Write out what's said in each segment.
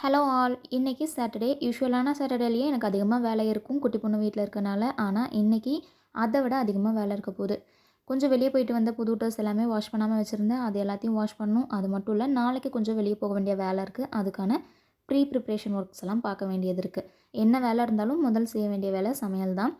Hello all இன்றைக்கி Saturday யூஸ்வலான சாட்டர்டேலேயே எனக்கு அதிகமாக வேலை இருக்கும். குட்டி பொண்ணு வீட்டில் இருக்கனால ஆனால் இன்றைக்கி அதை விட அதிகமாக வேலை இருக்க போகுது. கொஞ்சம் வெளியே போயிட்டு வந்த புது ட்ரெஸ் எல்லாமே வாஷ் பண்ணாமல் வச்சுருந்தேன். அது எல்லாத்தையும் வாஷ் பண்ணணும். அது மட்டும் இல்லை நாளைக்கு கொஞ்சம் வெளியே போக வேண்டிய வேலை இருக்குது அதுக்கான ப்ரீ ப்ரிப்ரேஷன் ஒர்க்ஸ் எல்லாம் பார்க்க வேண்டியது இருக்குது என்ன வேலை இருந்தாலும் முதல் செய்ய வேண்டிய வேலை சமையல் தான்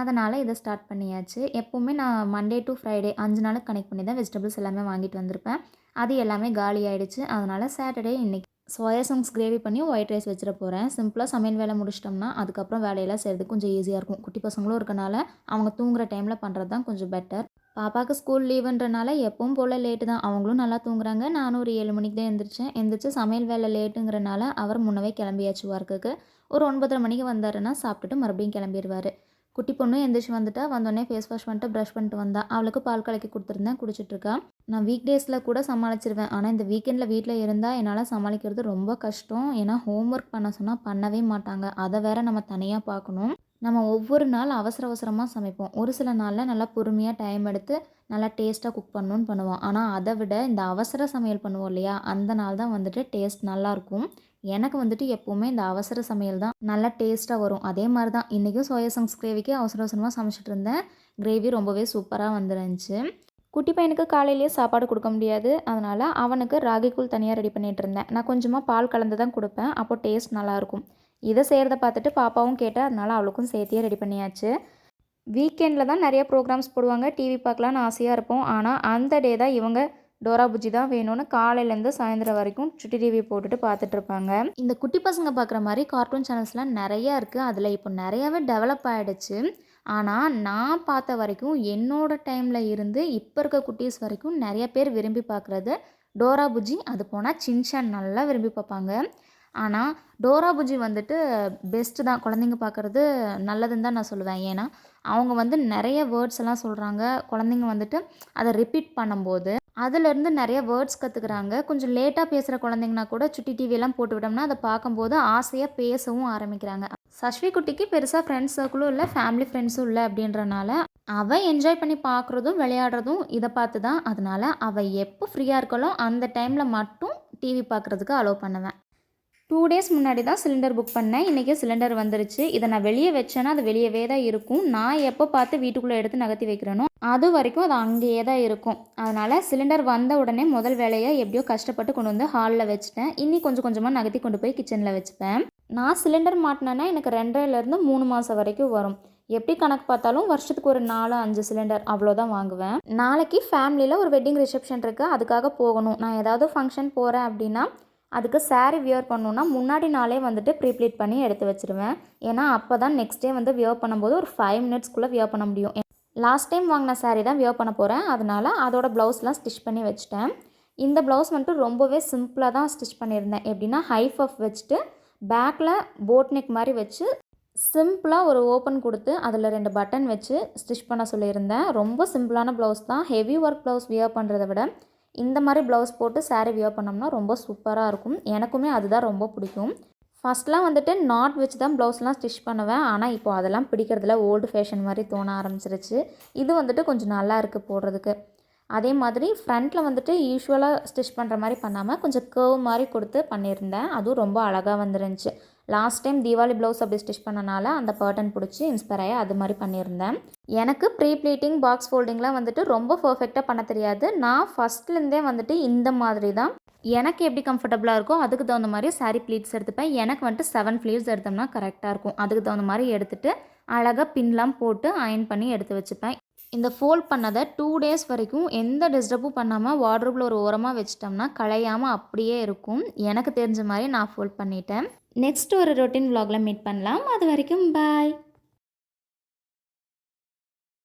அதனால் இதை ஸ்டார்ட் பண்ணியாச்சு. எப்போவுமே நான் மண்டே டு ஃப்ரைடே அஞ்சு நாளுக்கு கனெக்ட் பண்ணி தான் வெஜிடபிள்ஸ் எல்லாமே வாங்கிட்டு வந்திருப்பேன். அது எல்லாமே காலி ஆகிடுச்சு அதனால் சாட்டர்டே இன்றைக்கி சோயா சாங்ஸ் கிரேவி பண்ணி ஒயிட் ரைஸ் வச்சிட போகிறேன் சிம்பிளாக சமையல் வேலை முடிச்சிட்டோம்னா அதுக்கப்புறம் வேலையெல்லாம் செய்கிறது கொஞ்சம் ஈஸியாக இருக்கும். குட்டி பசங்களும் இருக்கனால அவங்க தூங்குற டைமில் பண்ணுறது தான் கொஞ்சம் பெட்டர் பாப்பாவுக்கு ஸ்கூல் லீவுன்றனால எப்பவும் போல் லேட்டு தான். அவங்களும் நல்லா தூங்குறாங்க. நானும் ஒரு ஏழு மணிக்கு தான் எழுந்திரிச்சேன் எந்திரிச்சு சமையல் வேலை லேட்டுங்கிறனால அவர் முன்னவே கிளம்பியாச்சு ஒர்க்குக்கு ஒரு ஒன்பதரை மணிக்கு வந்தாருன்னா சாப்பிட்டுட்டு மறுபடியும் கிளம்பிடுவார் குட்டி பொண்ணு எந்திரிச்சு வந்துட்டா வந்தோடனே ஃபேஸ் வாஷ் பண்ணிட்டு ப்ரஷ் பண்ணிட்டு வந்தா. அவளுக்கு பால் கலக்கி கொடுத்துருந்தேன் குடிச்சிட்ருக்கா நான் வீக் டேஸில் கூட சமாளிச்சிருவேன். ஆனால் இந்த வீக்கெண்டில் வீட்டில் இருந்தால் என்னால் சமாளிக்கிறது ரொம்ப கஷ்டம். ஏன்னா ஹோம்ஒர்க் பண்ண சொன்னால் பண்ணவே மாட்டாங்க. அதை வேற நம்ம தனியாக பார்க்கணும். நம்ம ஒவ்வொரு நாள் அவசர அவசரமாக சமைப்போம். ஒரு சில நாளில் நல்லா பொறுமையாக டைம் எடுத்து நல்லா டேஸ்ட்டாக குக் பண்ணணும்னு பண்ணுவோம். ஆனால் அதை விட இந்த அவசர சமையல் பண்ணுவோம் இல்லையா? அந்த நாள் தான் வந்துட்டு டேஸ்ட் நல்லாயிருக்கும் எனக்கு வந்துட்டு எப்போவுமே இந்த அவசர சமையல் தான் நல்லா டேஸ்ட்டாக வரும். அதே மாதிரி தான் இன்றைக்கும் சோயா சங்ஸ் கிரேவிக்கு அவசர அவசரமாக சமைச்சிட்டு இருந்தேன். கிரேவி ரொம்பவே சூப்பராக வந்துருந்துச்சு. குட்டி பையனுக்கு காலையிலேயே சாப்பாடு கொடுக்க முடியாது. அதனால் அவனுக்கு ராகிக்கூழ் தனியாக ரெடி பண்ணிகிட்டு இருந்தேன். நான் கொஞ்சமாக பால் கலந்து தான் கொடுப்பேன். அப்போ டேஸ்ட் நல்லாயிருக்கும் இதை செய்கிறத பார்த்துட்டு பாப்பாவும் கேட்டால் அதனால் அவளுக்கும் சேர்த்தியே ரெடி பண்ணியாச்சு. வீக்கெண்டில் தான் நிறைய ப்ரோக்ராம்ஸ் போடுவாங்க. டிவி பார்க்கலான்னு ஆசையாக இருப்போம். ஆனால் அந்த டே தான் இவங்க டோரா புஜ்ஜி தான் வேணும்னு காலையிலேருந்து சாயந்தரம் வரைக்கும் சுட்டி டிவி போட்டுட்டு பார்த்துட்டு இருப்பாங்க இந்த குட்டி பசங்க பார்க்குற மாதிரி கார்ட்டூன் சேனல்ஸ்லாம் நிறையா இருக்குது அதில் இப்போ நிறையாவே டெவலப் ஆகிடுச்சு ஆனால் நான் பார்த்த வரைக்கும் என்னோட டைமில் இருந்து இப்போ இருக்க குட்டீஸ் வரைக்கும் நிறைய பேர் விரும்பி பார்க்குறது டோரா புஜ்ஜி. அது போனால் சின்சான் நல்லா விரும்பி பார்ப்பாங்க. ஆனால் டோரா புஜ்ஜி வந்துட்டு பெஸ்ட்டு தான். குழந்தைங்க பார்க்குறது நல்லதுன்னு தான் நான் சொல்லுவேன். ஏன்னா அவங்க வந்து நிறைய வேர்ட்ஸ் எல்லாம் சொல்கிறாங்க குழந்தைங்க வந்துட்டு அதை ரிப்பீட் பண்ணும்போது அதுலேருந்து நிறைய வேர்ட்ஸ் கற்றுக்குறாங்க கொஞ்சம் லேட்டாக பேசுகிற குழந்தைங்கன்னா கூட சுட்டி டிவியெல்லாம் போட்டு விட்டோம்னா அதை பார்க்கும்போது ஆசையாக பேசவும் ஆரம்பிக்கிறாங்க. சஷ்வி குட்டிக்கு பெருசாக ஃப்ரெண்ட்ஸ் சர்க்கிளும் இல்லை ஃபேமிலி ஃப்ரெண்ட்ஸும் இல்லை அப்படின்றனால அவள் என்ஜாய் பண்ணி பார்க்குறதும் விளையாடுறதும் இதை பார்த்து தான். அதனால் அவள் எப்போ ஃப்ரீயாக இருக்காளோ அந்த டைமில் மட்டும் டிவி பார்க்குறதுக்கு அலோவ் பண்ணுவேன். டூ டேஸ் முன்னாடி தான் சிலிண்டர் புக் பண்ணேன். இன்றைக்கே சிலிண்டர் வந்துருச்சு. இதை நான் வெளியே வச்சேன்னா அது வெளியவே தான் இருக்கும். நான் எப்போ பார்த்து வீட்டுக்குள்ளே எடுத்து நகர்த்தி வைக்கிறேனோ அது வரைக்கும் அது அங்கேயே தான் இருக்கும். அதனால் சிலிண்டர் வந்த உடனே முதல் வேலையை எப்படியோ கஷ்டப்பட்டு கொண்டு வந்து ஹாலில் வச்சுட்டேன். இன்னி கொஞ்சம் கொஞ்சமாக நகர்த்தி கொண்டு போய் கிச்சனில் வச்சுப்பேன். நான் சிலிண்டர் மாட்டினேன்னா எனக்கு ரெண்டரைலேருந்து மூணு மாதம் வரைக்கும் வரும். எப்படி கணக்கு பார்த்தாலும் வருஷத்துக்கு ஒரு நாலு அஞ்சு சிலிண்டர் அவ்வளோதான் வாங்குவேன். நாளைக்கு ஃபேமிலியில் ஒரு வெட்டிங் ரிசப்ஷன் இருக்குது அதுக்காக போகணும். நான் ஏதாவது ஃபங்க்ஷன் போகிறேன் அப்படின்னா அதுக்கு சாரீ வியர் பண்ணணுன்னா முன்னாடி நாளே வந்துட்டு ப்ரீப்ளீட் பண்ணி எடுத்து வச்சிருவேன். ஏன்னா அப்போ தான் நெக்ஸ்ட் டே வந்து வியர் பண்ணும்போது ஒரு ஃபைவ் மினிட்ஸ்க்குள்ளே வியர் பண்ண முடியும். லாஸ்ட் டைம் வாங்கின சாரீ தான் வியர் பண்ண போகிறேன் அதனால் அதோட ப்ளவுஸ்லாம் ஸ்டிச் பண்ணி வச்சுட்டேன். இந்த ப்ளவுஸ் வந்துட்டு ரொம்பவே சிம்பிளாக தான் ஸ்டிச் பண்ணியிருந்தேன். எப்படின்னா ஹை ஆஃப் வச்சுட்டு பேக்கில் போட் நெக் மாதிரி வச்சு சிம்பிளாக ஒரு ஓப்பன் கொடுத்து அதில் ரெண்டு பட்டன் வச்சு ஸ்டிச் பண்ண சொல்லியிருந்தேன். ரொம்ப சிம்பிளான ப்ளவுஸ் தான். ஹெவி ஒர்க் ப்ளவுஸ் வியர் பண்ணுறத விட இந்த மாதிரி ப்ளவுஸ் போட்டு சாரீ வியர் பண்ணோம்னா ரொம்ப சூப்பராக இருக்கும். எனக்குமே அதுதான் ரொம்ப பிடிக்கும். ஃபஸ்ட்லாம் வந்துட்டு நாட் வச்சு தான் ப்ளவுஸ்லாம் ஸ்டிச் பண்ணுவேன். ஆனால் இப்போ அதெல்லாம் பிடிக்கிறதுல ஓல்டு ஃபேஷன் மாதிரி தோண ஆரம்பிச்சிருச்சு. இது வந்துட்டு கொஞ்சம் நல்லா இருக்குது போடுறதுக்கு. அதே மாதிரி ஃப்ரண்ட்டில் வந்துட்டு யூஸ்வலாக ஸ்டிச் பண்ணுற மாதிரி பண்ணாமல் கொஞ்சம் கர்வ் மாதிரி கொடுத்து பண்ணியிருந்தேன். அதுவும் ரொம்ப அழகாக வந்துருந்துச்சு. லாஸ்ட் டைம் தீபாவளி ப்ளவுஸ் அப்படி ஸ்டிச் பண்ணனால அந்த பேட்டர்ன் பிடிச்சி இன்ஸ்பயர் ஆகி அது மாதிரி பண்ணியிருந்தேன். எனக்கு ப்ரீ ப்ளீட்டிங் பாக்ஸ் ஃபோல்டிங்லாம் வந்துட்டு ரொம்ப பர்ஃபெக்டாக பண்ண தெரியாது. நான் ஃபஸ்ட்லேருந்தே வந்துட்டு இந்த மாதிரி தான். எனக்கு எப்படி கம்ஃபர்டபுளாக இருக்கோ அதுக்கு தகுந்த மாதிரி சாரி ப்ளீட்ஸ் எடுத்துப்பேன். எனக்கு வந்துட்டு செவன் ப்ளீட்ஸ் எடுத்தோம்னா கரெக்டாக இருக்கும். அதுக்கு தகுந்த மாதிரி எடுத்துகிட்டு அழகாக பின்லாம் போட்டு அயன் பண்ணி எடுத்து வச்சுப்பேன். இந்த ஃபோல்ட் பண்ணதை டூ டேஸ் வரைக்கும் எந்த டிஸ்டர்பும் பண்ணாமல் வாட்ரூப்பில் ஒரு ஓரமாக வச்சிட்டோம்னா களையாமல் அப்படியே இருக்கும். எனக்கு தெரிஞ்ச மாதிரி நான் ஃபோல்ட் பண்ணிட்டேன். நெக்ஸ்ட் ஒரு ரொட்டீன் வ்ளாகில் மீட் பண்ணலாம். அது வரைக்கும் பாய்